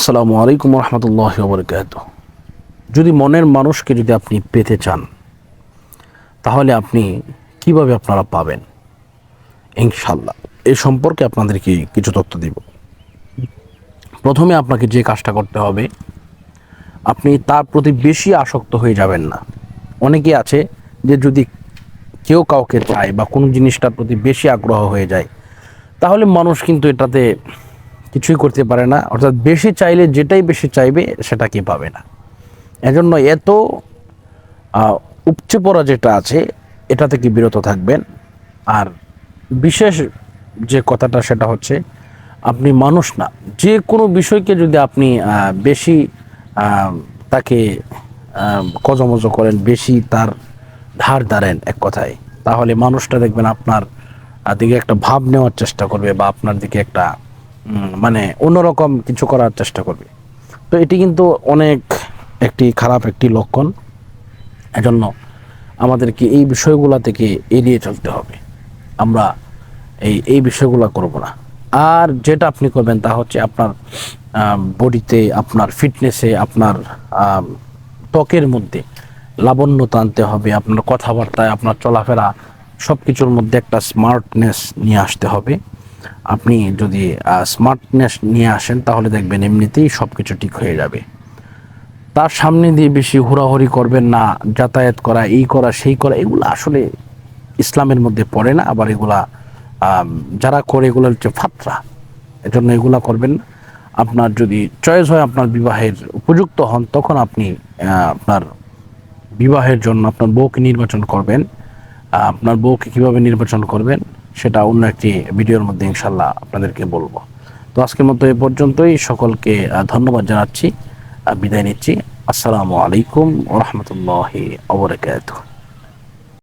আসসালামু আলাইকুম রহমতুল্লাহ বরকাত যদি মনের মানুষকে যদি আপনি পেতে চান, তাহলে আপনি কীভাবে আপনারা পাবেন? ইনশাল্লাহ এ সম্পর্কে আপনাদেরকে কিছু তথ্য দিব। প্রথমে আপনাকে যে কাজটা করতে হবে, আপনি তার প্রতি বেশি আসক্ত হয়ে যাবেন না। অনেকে আছে যে যদি কেউ কাউকে চায় বা কোনো জিনিসটার প্রতি বেশি আগ্রহ হয়ে যায়, তাহলে মানুষ কিন্তু এটাতে কিছুই করতে পারে না। অর্থাৎ বেশি চাইলে যেটাই বেশি চাইবে সেটাকে পাবে না। এজন্য এত উপচে পড়া যেটা আছে, এটা থেকে বিরত থাকবেন। আর বিশেষ যে কথাটা, সেটা হচ্ছে আপনি মানুষ না। যে কোনো বিষয়কে যদি আপনি বেশি তাকে কজমজ করেন, বেশি তার ধার দাঁড়েন এক কথায়, তাহলে মানুষটা দেখবেন আপনার দিকে একটা ভাব নেওয়ার চেষ্টা করবে বা আপনার দিকে একটা মানে অন্যরকম কিছু করার চেষ্টা করবে। তো এটি কিন্তু অনেক একটি খারাপ একটি লক্ষণ। এজন্য আমাদেরকে এই বিষয়গুলো থেকে এড়িয়ে চলতে হবে। আমরা এই এই বিষয়গুলো করব না। আর যেটা আপনি করবেন তা হচ্ছে আপনার বডিতে আপনার ফিটনেসে আপনার ত্বকের মধ্যে লাবণ্যতা আনতে হবে, আপনার কথাবার্তায় আপনার চলাফেরা সব কিছুর মধ্যে একটা স্মার্টনেস নিয়ে আসতে হবে। আপনি যদি স্মার্টনেস নিয়ে আসেন, তাহলে দেখবেন এমনিতেই সব কিছু ঠিক হয়ে যাবে। তার সামনে দিয়ে বেশি হুড়াহুড়ি করবেন না, যাতায়াত করা, এই করা, সেই করা, এগুলো আসলে ইসলামের মধ্যে পড়ে না, আবার এগুলা যারা করে এগুলো হচ্ছে ফাতরা। এজন্য এগুলা করবেন না। আপনার যদি চয়েস হয়, আপনার বিবাহের উপযুক্ত হন, তখন আপনি আপনার বিবাহের জন্য আপনার বউকে নির্বাচন করবেন। আপনার বউকে কীভাবে নির্বাচন করবেন? সেটা অন্য একটি ভিডিওর মধ্যে ইনশাল্লাহ আপনাদেরকে বলব। তো আজকের মতো এ পর্যন্তই। সকলকে ধন্যবাদ জানাচ্ছি। বিদায় নিচ্ছি। আসসালামু আলাইকুম রহমতুল্লাহ ওবরাকাতুহ